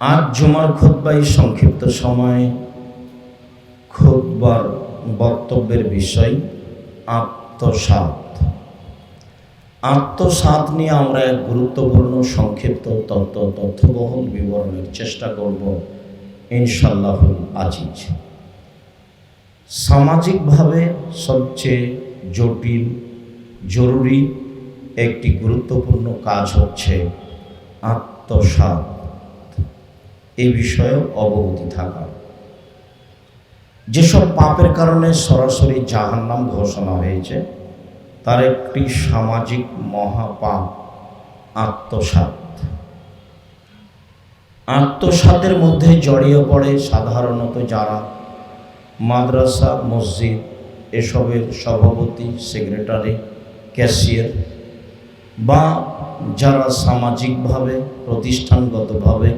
আজ জুমার খুতবাই সংক্ষিপ্ত সময়ে খুতবার বক্তব্যের বিষয় আত্মসাত। আত্মসাত নিয়ে আমরা এক গুরুত্বপূর্ণ সংক্ষিপ্ত তত্ত্ব তথ্যবহুল বিবরণের চেষ্টা করব ইনশাল্লাহুল আজিজ। সামাজিকভাবে সবচেয়ে জটিল, জরুরি একটি গুরুত্বপূর্ণ কাজ হচ্ছে আত্মসাত। এই বিষয়েও অবগতি থাকা। যেসব পাপের কারণে সরাসরি জাহান্নাম ঘোষণা হয়েছে, তার একটি সামাজিক মহাপাপ আত্মসাত আত্মসাতের মধ্যে জড়িয়ে পড়ে সাধারণত যারা মাদ্রাসা, মসজিদ, এসবের সভাপতি, সেক্রেটারি, ক্যাশিয়ার বা যারা সামাজিকভাবে, প্রতিষ্ঠানগতভাবে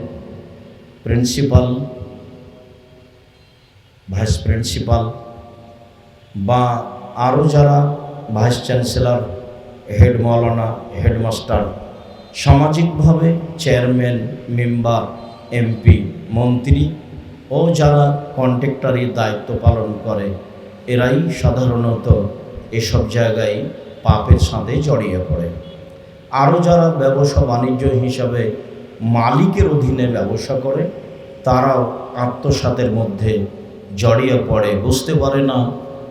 প্রিন্সিপাল ভাইস প্রিন্সিপাল বা আরও যারা ভাইস চ্যান্সেলর হেড মৌলানা হেডমাস্টার সামাজিকভাবে চেয়ারম্যান মেম্বার এমপি মন্ত্রী ও যারা কন্ট্রাক্টরি দায়িত্ব পালন করে, এরাই সাধারণত এসব জায়গায় পাপের সাথে জড়িয়ে পড়ে। আরও যারা ব্যবসা বাণিজ্য হিসাবে মালিকের অধীনে ব্যবসা করে, তারাও আত্মসাতের মধ্যে জড়িয়ে পড়ে। বুঝতে পারে না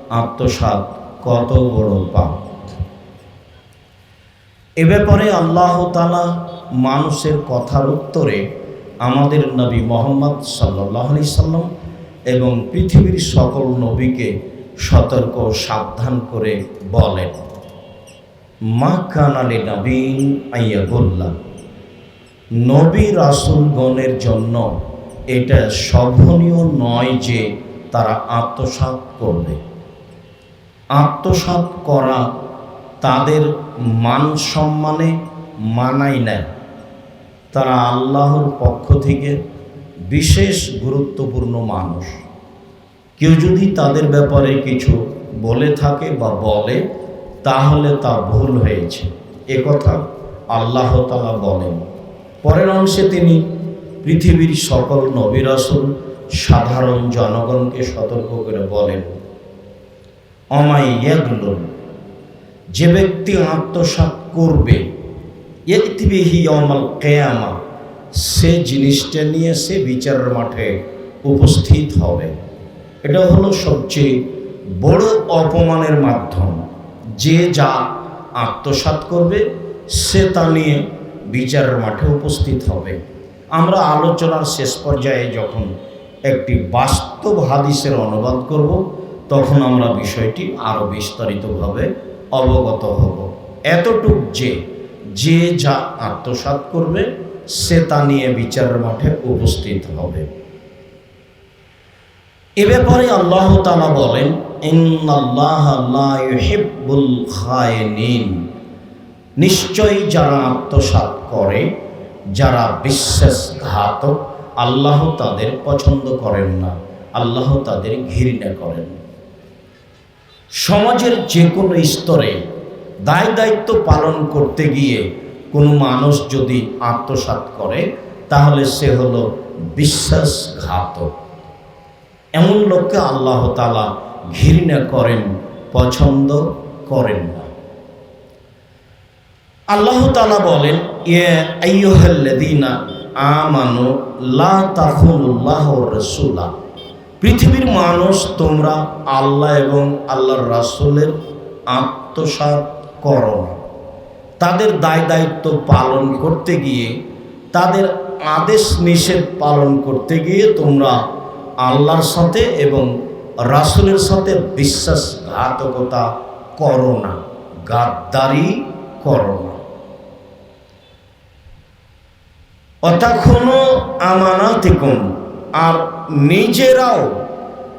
আত্মসাত কত বড় পাপ। এ ব্যাপারে আল্লাহ তালা মানুষের কথার উত্তরে আমাদের নবী মোহাম্মদ সাল্লাহ সাল্লাম এবং পৃথিবীর সকল নবীকে সতর্ক, সাবধান করে বলেন, মা কানালে নবীন আইয়া বললাম নবী রাসুলগণের জন্য এটা শোভনীয় নয় যে তারা আত্মসাৎ করবে। আত্মসাৎ করা তাদের মান সম্মানে মানাই নেয়। তারা আল্লাহর পক্ষ থেকে বিশেষ গুরুত্বপূর্ণ মানুষ। কেউ যদি তাদের ব্যাপারে কিছু বলে থাকে বা বলে, তাহলে তা ভুল হয়েছে। একথা আল্লাহ তালা বলেন। পরের অংশে তিনি পৃথিবীর সকল নবিরাসুল সাধারণ জনগণকে সতর্ক করে বলেন, অমাই যে ব্যক্তি আত্মসাৎ করবে ইতিবিহি অমাল কেয়ামা, সে জিনিসটা নিয়ে সে বিচারের মাঠে উপস্থিত হবে। এটা হলো সবচেয়ে বড় অপমানের মাধ্যম। যে যা আত্মসাৎ করবে, সে তা নিয়ে বিচারের মাঠে উপস্থিত হবে। আমরা আলোচনার শেষ পর্যায়ে যখন একটি বাস্তব হাদিসের অনুবাদ করব, তখন আমরা বিষয়টি আরও বিস্তারিতভাবে অবগত হব। এতটুক যে যে যা আত্মসাৎ করবে, সে তা নিয়ে বিচারের মাঠে উপস্থিত হবে। এ ব্যাপারে আল্লাহ তালা বলেন নিশ্চয়ই যারা আত্মসাৎ করে, যারা বিশ্বাসঘাতক, আল্লাহ তাদের পছন্দ করেন না। আল্লাহ তাদের ঘৃণা করেন। সমাজের যে কোনো স্তরে দায় দায়িত্ব পালন করতে গিয়ে কোনো মানুষ যদি আত্মসাৎ করে, তাহলে সে হলো বিশ্বাসঘাতক। এমন লোককে আল্লাহ তালা ঘৃণা করেন, পছন্দ করেন না। আল্লাহ তালা বলেন ইয়েদিনা আমানু লা তাহুল্লাহ রসুলা। পৃথিবীর মানুষ, তোমরা আল্লাহ এবং আল্লাহর রাসুলের আত্মসাত করো তাদের দায় দায়িত্ব পালন করতে গিয়ে, তাদের আদেশ নিষেধ পালন করতে গিয়ে তোমরা আল্লাহর সাথে এবং রাসুলের সাথে বিশ্বাসঘাতকতা করো না, গাদ্দারি করো না। অতক্ষণও আমানাতিকুম আর নিজেরাও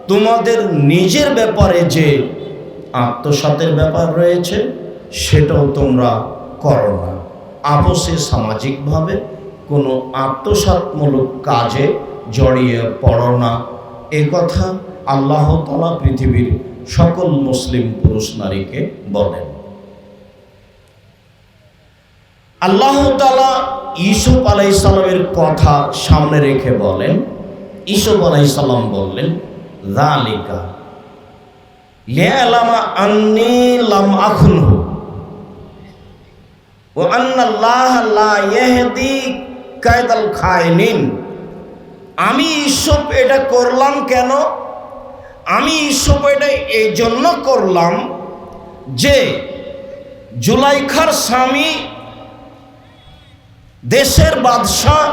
তোমাদের নিজের ব্যাপারে যে আত্মসাতের ব্যাপার রয়েছে, সেটাও তোমরা করো না। আপোষে সামাজিকভাবে কোনো আত্মসাতমূলক কাজে জড়িয়ে পড়ো না। এ কথা আল্লাহ পৃথিবীর সকল মুসলিম পুরুষ নারীকে বলেন। আল্লাহ তালা ইসুফ আলাইসাল্লামের কথা সামনে রেখে বলেন ইসুফ আলাইসাল্লাম বললেন জালিকা লিয়ালামা আন্নি ও লা কায়দাল আমি ঈশ্বর এটা করলাম কেন? আমি ঈশ্বর এটা এই জন্য করলাম যে, জুলাইখার স্বামী দেশের বাদশাহ,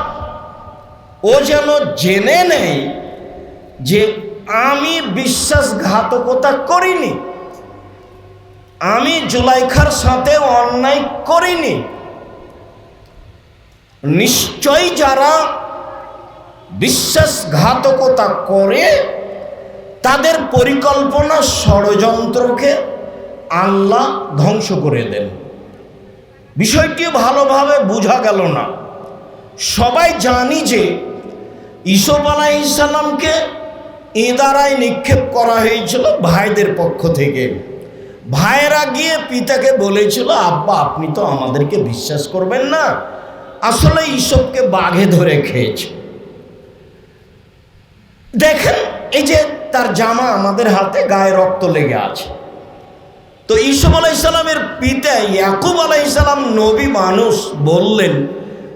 ও যেন জেনে নেয় যে আমি বিশ্বাসঘাতকতা করিনি। আমি জুলাইখার সাথে অন্যায় করিনি। নিশ্চয়ই যারা বিশ্বাসঘাতকতা করে, তাদের পরিকল্পনা ষড়যন্ত্রকে আল্লাহ ধ্বংস করে দেন। বিষয়টি ভালোভাবে বোঝা গেল না। সবাই জানি যে ইসব আলাইসাল্লামকে ইদারায় নিক্ষেপ করা হয়েছিল ভাইদের পক্ষ থেকে। ভাইয়েরা গিয়ে পিতাকে বলেছিল, আব্বা, আপনি তো আমাদেরকে বিশ্বাস করবেন না। আসলে ইসবকে বাঘে ধরে খেয়েছে। দেখেন, এই যে তার জামা আমাদের হাতে গায়ে রক্ত লেগে আছে। তো ইসুফ আলাইসাল্লামের পিতা ইয়াকুব আলাইসাল্লাম নবী মানুষ বললেন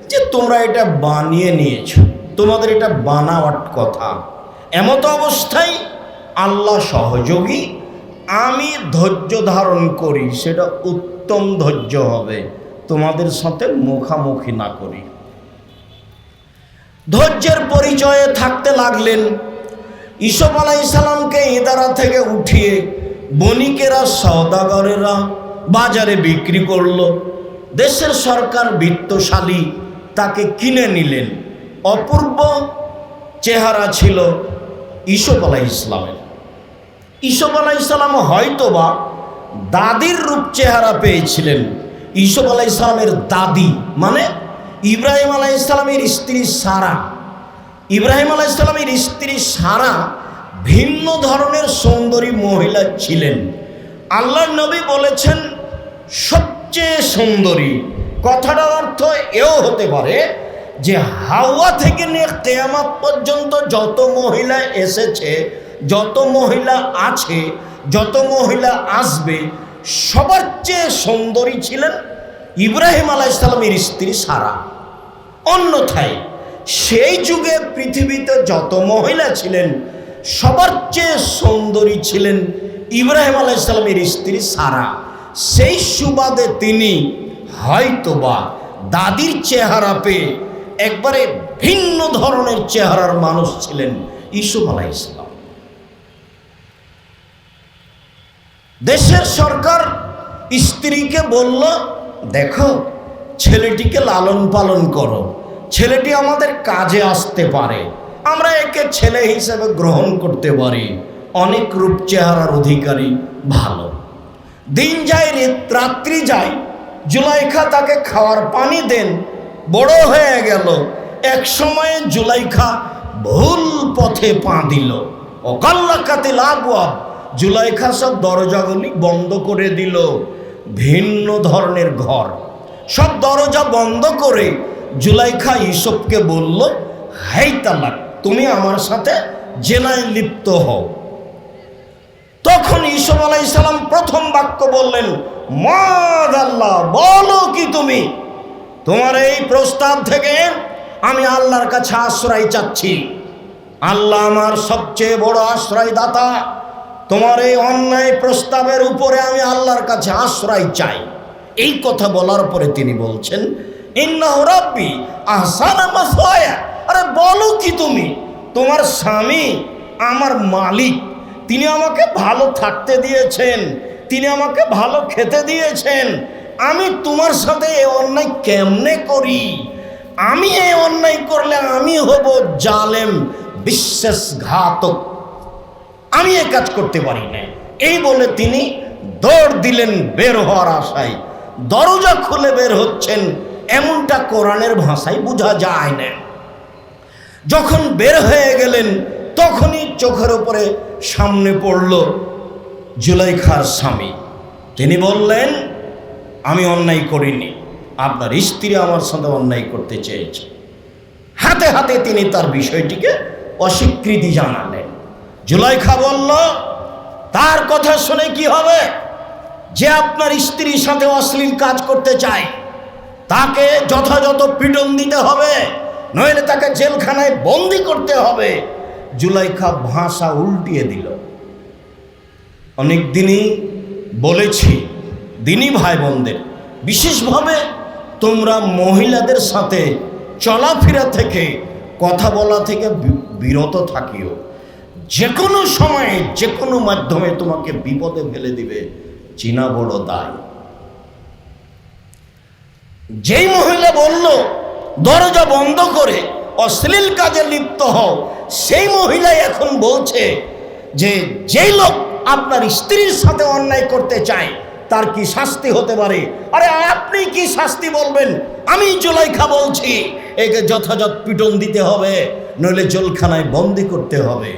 যে, তোমরা এটা বানিয়ে নিয়েছ। তোমাদের এটা বানাওয়াট কথা। এমত অবস্থায় আল্লাহ সহযোগী। আমি ধৈর্য ধারণ করি, সেটা উত্তম ধৈর্য হবে। তোমাদের সাথে মুখামুখি না করি। ধৈর্যের পরিচয়ে থাকতে লাগলেন। ইসব আলাইসাল্লামকে ইদারা থেকে উঠিয়ে বণিকেরা, সওদাগরেরা বাজারে বিক্রি করল। দেশের সরকার বিত্তশালী তাকে কিনে নিলেন। অপূর্ব চেহারা ছিল ইসব আলাহ ইসলামের ইসব আলাহ ইসলাম হয়তোবা দাদির রূপ চেহারা পেয়েছিলেন। ইসব আলাহ ইসলামের দাদি মানে ইব্রাহিম আলাহ ইসলামের স্ত্রী সারা। ইব্রাহিম আলাহ ইসলামের স্ত্রী সারা ভিন্ন ধরনের সুন্দরী মহিলা ছিলেন। আল্লাহ নবী বলেছেন, সবচেয়ে সুন্দরী, কথাটার অর্থ এও হতে পারে যে হাওয়া থেকে নিয়ে কেয়ামাত পর্যন্ত যত মহিলা এসেছে, যত মহিলা আছে, যত মহিলা আসবে, সবার চেয়ে সুন্দরী ছিলেন ইব্রাহিম আলাহ ইসলামের স্ত্রী সারা। অন্যথায়, সেই যুগে পৃথিবীতে যত মহিলা ছিলেন সবার চেয়ে সুন্দরী ছিলেন ইব্রাহিম আলাহ ইসলামের স্ত্রী সারা। সেই সুবাদে তিনি হয়তোবা দাদির চেহারা পেয়ে একবারে ভিন্ন ধরনের চেহারার মানুষ ছিলেন ইসুফ আলাহ ইসলাম দেশের সরকার স্ত্রীকে বলল, দেখো, ছেলেটিকে লালন পালন করো। ছেলেটি আমাদের কাজে আসতে পারে। আমরা একে ছেলে হিসেবে গ্রহণ করতে পারি। অনেক রূপ চেহারার অধিকারী ভালো। দিন যায় রাত্রি যায়। জুলাইখা তাকে খাওয়ার পানি দেন। বড় হয়ে গেল। এক সময়ে জুলাইখা ভুল পথে পা দিল। অকাল্লাকাতে লাগোয়া। জুলাইখা সব দরজাগুলি বন্ধ করে দিল। ভিন্ন ধরনের ঘর। সব দরজা বন্ধ করে জুলাইখা ইসবকে বলল, হাই তালাক। তুমি আমার সাথে জেনায় লিপ্ত হও। তখন ইসব আলাই সালাম প্রথম বাক্য বললেন মদ আল্লাহ বলো কি তুমি? তোমার এই প্রস্তাব থেকে আমি আল্লাহর কাছে আশ্রয় চাচ্ছি। আল্লাহ আমার সবচেয়ে বড় আশ্রয় দাতা তোমার এই অন্যায় প্রস্তাবের উপরে আমি আল্লাহর কাছে আশ্রয় চাই। এই কথা বলার পরে তিনি বলছেন, ইন্নাহ রাব্বি আহসানা মাসওয়ায়া। আরে বলো কি তুমি? তোমার স্বামী আমার মালিক। তিনি আমাকে ভালো থাকতে দিয়েছেন। তিনি আমাকে ভালো খেতে দিয়েছেন। আমি তোমার সাথে এ অন্যায় কেমনে করি? আমি এই অন্যায় করলে আমি হব জালেম, বিশ্বাসঘাতক। আমি এ কাজ করতে পারি না। এই বলে তিনি দৌড় দিলেন বের হওয়ার আশায়। দরজা খুলে বের হচ্ছেন। এমনটা কোরআনের ভাষায় বোঝা যায় না। যখন বের হয়ে গেলেন, তখনই চোখের উপরে সামনে পড়ল জুলাইখার স্বামী। তিনি বললেন, আমি অন্যায় করিনি। আপনার স্ত্রী আমার সাথে অন্যায় করতে চেয়েছে। হাতে হাতে তিনি তার বিষয়টিকে অস্বীকৃতি জানালেন। জুলাইখা বলল, তার কথা শুনে কি হবে? যে আপনার স্ত্রীর সাথে অশ্লীল কাজ করতে চায়, তাকে যথাযথ পিটন দিতে হবে। নইলে তাকে জেলখানায় বন্দি করতে হবে। জুলাইখা ভাষা উল্টিয়ে দিল। অনেক দিনই বলেছি দিনই ভাই বোনদের বিশেষভাবে তোমরা মহিলাদের সাথে চলাফেরা থেকে, কথা বলা থেকে বিরত থাকিও। যে কোনো সময়ে যে কোনো মাধ্যমে তোমাকে বিপদে ফেলে দিবে, চীনা বড় দায়। যেই মহিলা বলল দরজা বন্ধ করে অশ্লীল কাজে লিপ্ত হও। সেই মহিলাই এখন বলছে যে, যেই লোক আপনার স্ত্রীর সাথে অন্যায় করতে চায়, তার কি শাস্তি হতে পারে? আরে আপনি কি শাস্তি বলবেন? আমি জোলাইখা বলছি, একে যথাযথ পিটন দিতে হবে, নইলে জলখানায় বন্দি করতে হবে।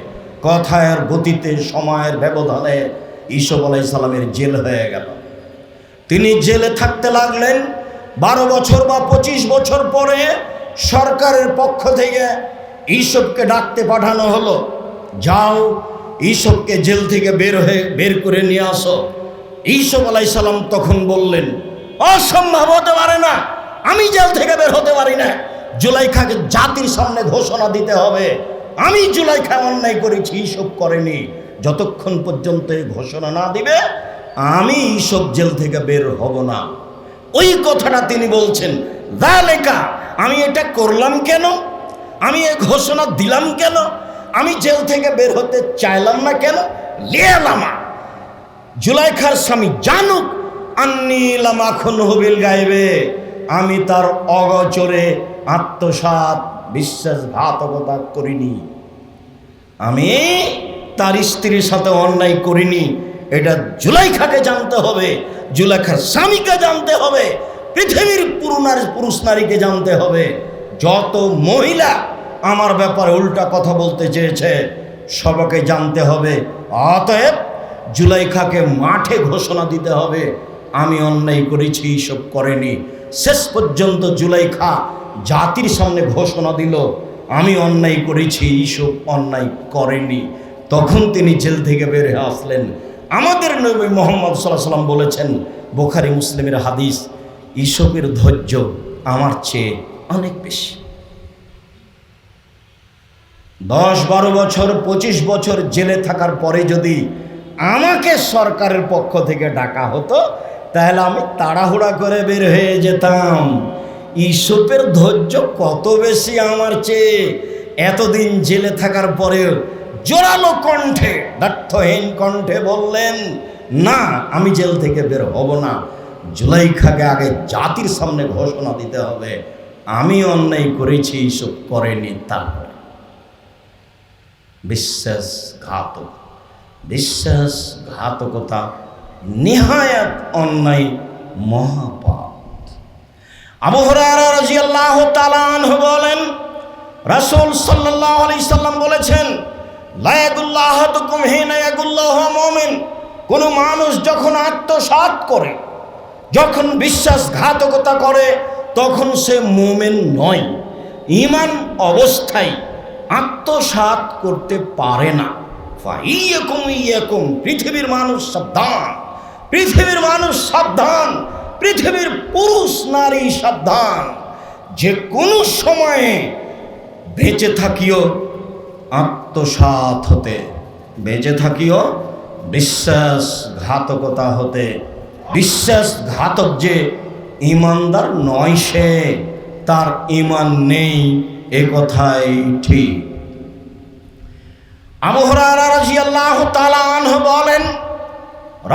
কথার গতিতে সময়ের ব্যবধানে ঈসব আলাই সালামের জেল হয়ে গেল। তিনি জেলে থাকতে লাগলেন বারো বছর বা পঁচিশ বছর পরে সরকারের পক্ষ থেকে ঈসবকে ডাকতে পাঠানো হলো। যাও ঈসবকে জেল থেকে বের হয়ে, বের করে নিয়ে আসো। ঈসব আলাই সালাম তখন বললেন, অসম্ভব হতে পারে না, আমি জেল থেকে বের হতে পারি না। জুলাইখাকে জাতির সামনে ঘোষণা দিতে হবে। আমি জুলাইখা অন্যায় করেছি ঈসব করেনি। যতক্ষণ পর্যন্ত ঘোষণা না দিবে, আমি ঈসব জেল থেকে বের হব না। ওই কথাটা তিনি বলছেন লেখা আমি এটা করলাম কেন? আমি এ ঘোষণা দিলাম কেন? আমি জেল থেকে বের হতে চাইলাম না কেন? লিয়ালামা, জুলাইখার স্বামী জানুক আন্নিলামাখন হবিল গাইবে আমি তার অগচরে আত্মসাত বিশ্বাসঘাতকতা করিনি। আমি তার স্ত্রীর সাথে অন্যায় করিনি, এটা জুলাইখাকে জানতে হবে। জুলাইখার স্বামীকে জানতে হবে, পৃথিবীর পুরুনার পুরুষ নারীকে জানতে হবে। যত মহিলা আমার ব্যাপারে উল্টা কথা বলতে চেয়েছে, সবাকে জানতে হবে। অতএব জুলাইখাকে মাঠে ঘোষণা দিতে হবে, আমি অন্যায় করেছি এইসব করেনি। শেষ পর্যন্ত জুলাইখা জাতির সামনে ঘোষণা দিল, আমি অন্যায় করেছি এইসব অন্যায় করেনি। তখন তিনি জেল থেকে বের হয়ে আসলেন। আমাদের নবী মোহাম্মদ সাল্লাহ সাল্লাম বলেছেন, বোখারি মুসলিমের হাদিস ঈশপের ধৈর্য আমার চেয়ে অনেক বেশি। দশ বারো বছর, পঁচিশ বছর জেলে থাকার পরে যদি আমাকে সরকারের পক্ষ থেকে ডাকা হতো, তাহলে আমি তাড়াহুড়া করে বের হয়ে যেতাম। ইসুপের ধৈর্য কত বেশি আমার চেয়ে? এতদিন জেলে থাকার পরেও জোরালো কণ্ঠে দার্থহীন কণ্ঠে বললেন, না, আমি জেল থেকে বের হব না। জুলাইখাকে আগে জাতির সামনে ঘোষণা দিতে হবে। আমি অন্যায় করেছি এইসব করেনি তারপরে। বিশ্বাসঘাতক, বিশ্বাসঘাতকতা নিহায়াত অন্যায়, মহাপাপ। আবু হুরায়রা রাদিয়াল্লাহু বলেন, রাসূল সাল্লাল্লাহু আলাইহি সাল্লাম বলেছেন কোন মানুষ যখন আত্মসাৎ করে, যখন বিশ্বাসঘাতকতা করে, তখন সে মোমেন নয়। ইমান অবস্থায় আত্মসাৎ করতে পারে না। ফাইয়াকুম ইয়াকুম, পৃথিবীর মানুষ সাবধান। পৃথিবীর মানুষ সাবধান। পৃথিবীর পুরুষ, নারী সাবধান। যে কোনো সময়ে বেঁচে থাকিও আত্মসাৎ হতে, বেঁচে থাকিও বিশ্বাসঘাতকতা হতে। বিশ্বাসঘাতক যে ইমানদার নয় সে, তার ইমান নেই, এ কথাই ঠিক। বলেন,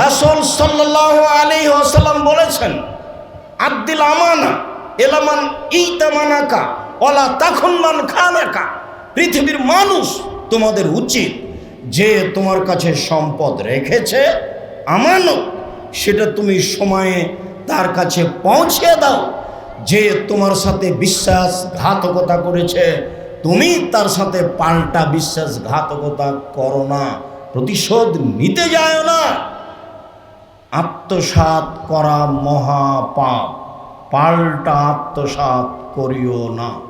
রাসূল সাল্লাল্লাহু আলাইহি ওয়াসাল্লাম বলেছেন আদ্দিল আমানা এলামান ইতামানাকা ওলা তখন মান খানাকা পৃথিবীর মানুষ তোমাদের উচিত যে তোমার কাছে সম্পদ রেখেছে, আমানত, সেটা তুমি সময়ে তার কাছে পৌঁছে দাও। যে তোমার সাথে বিশ্বাসঘাতকতা করেছে, তুমি তার সাথে পাল্টা বিশ্বাসঘাতকতা করো না, প্রতিশোধ নিতে যায় না। আত্মসাৎ করা মহাপাপ, পাল্টা আত্মসাত করিও না।